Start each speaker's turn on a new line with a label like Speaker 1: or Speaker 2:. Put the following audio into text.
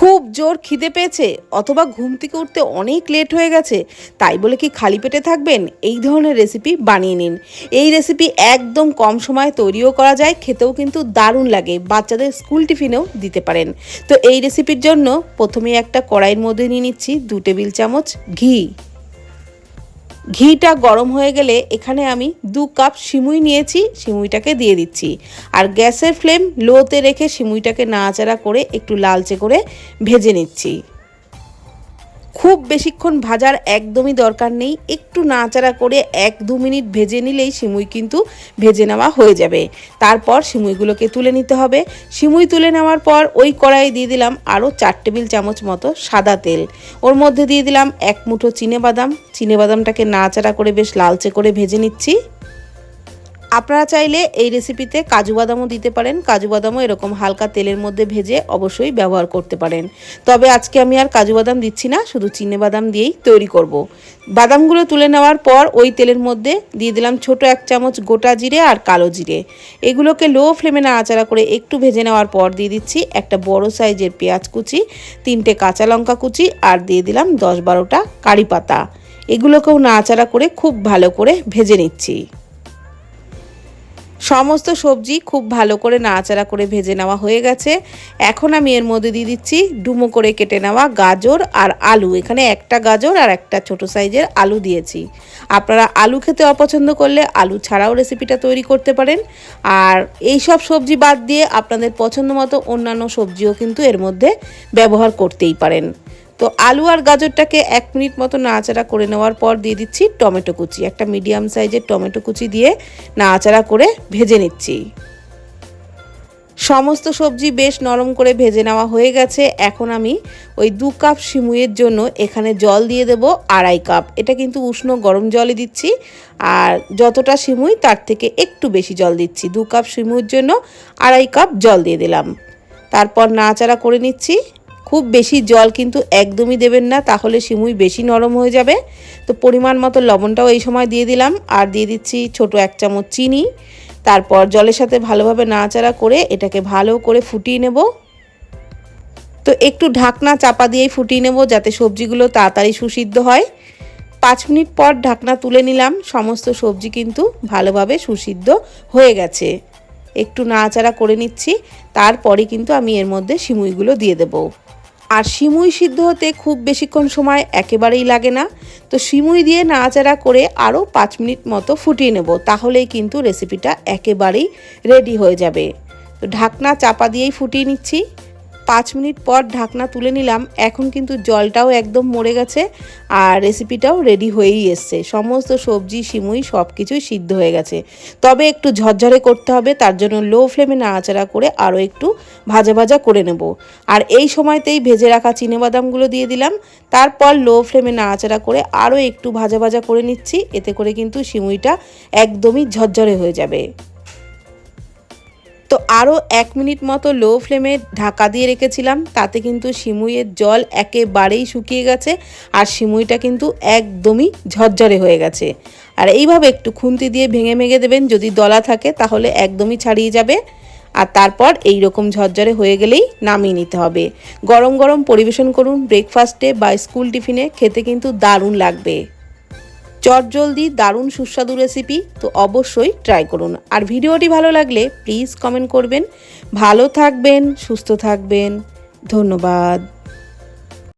Speaker 1: খুব জোর খিদে পেয়েছে, অথবা ঘুম থেকে উঠতে অনেক লেট হয়ে গেছে, তাই বলে কি খালি পেটে থাকবেন? এই ধরনের রেসিপি বানিয়ে নিন। এই রেসিপি একদম কম সময়ে তৈরিও করা যায়, খেতেও কিন্তু দারুণ লাগে, বাচ্চাদের স্কুল টিফিনেও দিতে পারেন। তো এই রেসিপির জন্য প্রথমে একটা কড়াইয়ের মধ্যে নিয়ে নিচ্ছি দু টেবিল চামচ ঘি। ঘিটা গরম হয়ে গেলে এখানে আমি দু কাপ সিমুই নিয়েছি, সিমুইটাকে দিয়ে দিচ্ছি। আর গ্যাসের ফ্লেম লোতে রেখে সিমুইটাকে নাড়াচাড়া করে একটু লালচে করে ভেজে নিচ্ছি। খুব বেশিক্ষণ ভাজার একদমই দরকার নেই। একটু নাড়াচাড়া করে এক দু মিনিট ভেজে নিলেই সিমুই কিন্তু ভেজে নেওয়া হয়ে যাবে। তারপর সিমুইগুলোকে তুলে নিতে হবে। সিমুই তুলে নেওয়ার পর ওই কড়াইয়ে দিয়ে দিলাম আরও চার টেবিল চামচ মতো সাদা তেল। ওর মধ্যে দিয়ে দিলাম এক মুঠো চিনেবাদাম চিনেবাদামটাকে নাড়াচাড়া করে বেশ লালচে করে ভেজে নিচ্ছি। আপনারা চাইলে এই রেসিপিতে কাজু বাদামও দিতে পারেন। কাজু বাদামও এরকম হালকা তেলের মধ্যে ভেজে অবশ্যই ব্যবহার করতে পারেন। তবে আজকে আমি আর কাজু বাদাম দিচ্ছি না, শুধু চিনে বাদাম দিয়েই তৈরি করব। বাদামগুলো তুলে নেওয়ার পর ওই তেলের মধ্যে দিয়ে দিলাম ছোট এক চামচ গোটা জিরে আর কালো জিরে। এগুলোকে লো ফ্লেমে নাড়াচাড়া করে একটু ভেজে নেওয়ার পর দিয়ে দিচ্ছি একটা বড় সাইজের পেঁয়াজ কুচি, তিনটে কাঁচা লঙ্কা কুচি আর দিয়ে দিলাম দশ বারোটা কারি পাতা। এগুলোকেও নাড়াচাড়া করে খুব ভালো করে ভেজে নিচ্ছি। সমস্ত সবজি খুব ভালো করে নাড়াচাড়া করে ভেজে নেওয়া হয়ে গেছে। এখন আমি এর মধ্যে দিয়ে দিচ্ছি ডুমো করে কেটে নেওয়া গাজর আর আলু। এখানে একটা গাজর আর একটা ছোট সাইজের আলু দিয়েছি। আপনারা আলু খেতে অপছন্দ করলে আলু ছাড়াও রেসিপিটা তৈরি করতে পারেন। আর এই সব সবজি বাদ দিয়ে আপনাদের পছন্দ মতো অন্যান্য সবজিও কিন্তু এর মধ্যে ব্যবহার করতেই পারেন। তো আলু আর গাজরটাকে এক মিনিট মতো নাড়াচাড়া করে নেওয়ার পর দিয়ে দিচ্ছি টমেটো কুচি। একটা মিডিয়াম সাইজের টমেটো কুচি দিয়ে নাড়াচাড়া করে ভেজে নিচ্ছি। সমস্ত সবজি বেশ নরম করে ভেজে নেওয়া হয়ে গেছে। এখন আমি ওই দু কাপ সিমুইয়ের জন্য এখানে জল দিয়ে দেব আড়াই কাপ। এটা কিন্তু উষ্ণ গরম জলই দিচ্ছি। আর যতটা সিমুই, তার থেকে একটু বেশি জল দিচ্ছি। দু কাপ সিমুইয়ের জন্য আড়াই কাপ জল দিয়ে দিলাম। তারপর নাড়াচাড়া করে নিচ্ছি। খুব বেশি জল কিন্তু একদমই দেবেন না, তাহলে সিমুই বেশি নরম হয়ে যাবে। তো পরিমাণ মতো লবণটাও এই সময় দিয়ে দিলাম, আর দিয়ে দিচ্ছি ছোট এক চামচ চিনি। তারপর জলের সাথে ভালোভাবে নাড়াচাড়া করে এটাকে ভালো করে ফুটিয়ে নেব। তো একটু ঢাকনা চাপা দিয়েই ফুটিয়ে নেব, যাতে সবজিগুলো তাড়াতাড়ি সুসিদ্ধ হয়। পাঁচ মিনিট পর ঢাকনা তুলে নিলাম, সমস্ত সবজি কিন্তু ভালোভাবে সুসিদ্ধ হয়ে গেছে। একটু নাড়াচাড়া করে নিচ্ছি, তারপরে কিন্তু আমি এর মধ্যে সিমুইগুলো দিয়ে দেবো। আর সিমুই সিদ্ধ হতে খুব বেশিক্ষণ সময় একেবারেই লাগে না। তো সিমুই দিয়ে নাড়াচাড়া করে আরও পাঁচ মিনিট মতো ফুটিয়ে নেব, তাহলেই কিন্তু রেসিপিটা একেবারেই রেডি হয়ে যাবে। তো ঢাকনা চাপা দিয়েই ফুটিয়ে নিচ্ছি। পাঁচ মিনিট পর ঢাকনা তুলে নিলাম। এখন কিন্তু জলটাও একদম মরে গেছে আর রেসিপিটাও রেডি হয়েই এসছে। সমস্ত সবজি, সিমুই সব কিছুই সিদ্ধ হয়ে গেছে। তবে একটু ঝরঝরে করতে হবে, তার জন্য লো ফ্লেমে নাড়াচাড়া করে আরও একটু ভাজা ভাজা করে নেব। আর এই সময়তেই ভেজে রাখা বাদামগুলো দিয়ে দিলাম। তারপর লো ফ্লেমে নাড়াচাড়া করে আরও একটু ভাজা ভাজা করে নিচ্ছি। এতে করে কিন্তু সিমুইটা একদমই ঝরঝরে হয়ে যাবে। তো আরও এক মিনিট মতো লো ফ্লেমে ঢাকা দিয়ে রেখেছিলাম। তাতে কিন্তু সিমুইয়ের জল একেবারেই শুকিয়ে গেছে আর সিমুইটা কিন্তু একদমই ঝরঝরে হয়ে গেছে। আর এইভাবে একটু খুন্তি দিয়ে ভেঙে ভেঙে দেবেন, যদি দলা থাকে তাহলে একদমই ছাড়িয়ে যাবে। আর তারপর এই রকম ঝরঝরে হয়ে গেলেই নামিয়ে নিতে হবে। গরম গরম পরিবেশন করুন ব্রেকফাস্টে বা স্কুল টিফিনে খেতে কিন্তু দারুণ লাগবে। চটজলদি দারুণ সুস্বাদু রেসিপি তো অবশ্যই ট্রাই করুন। আর ভিডিওটি ভালো লাগলে প্লিজ কমেন্ট করবেন। ভালো থাকবেন, সুস্থ থাকবেন। ধন্যবাদ।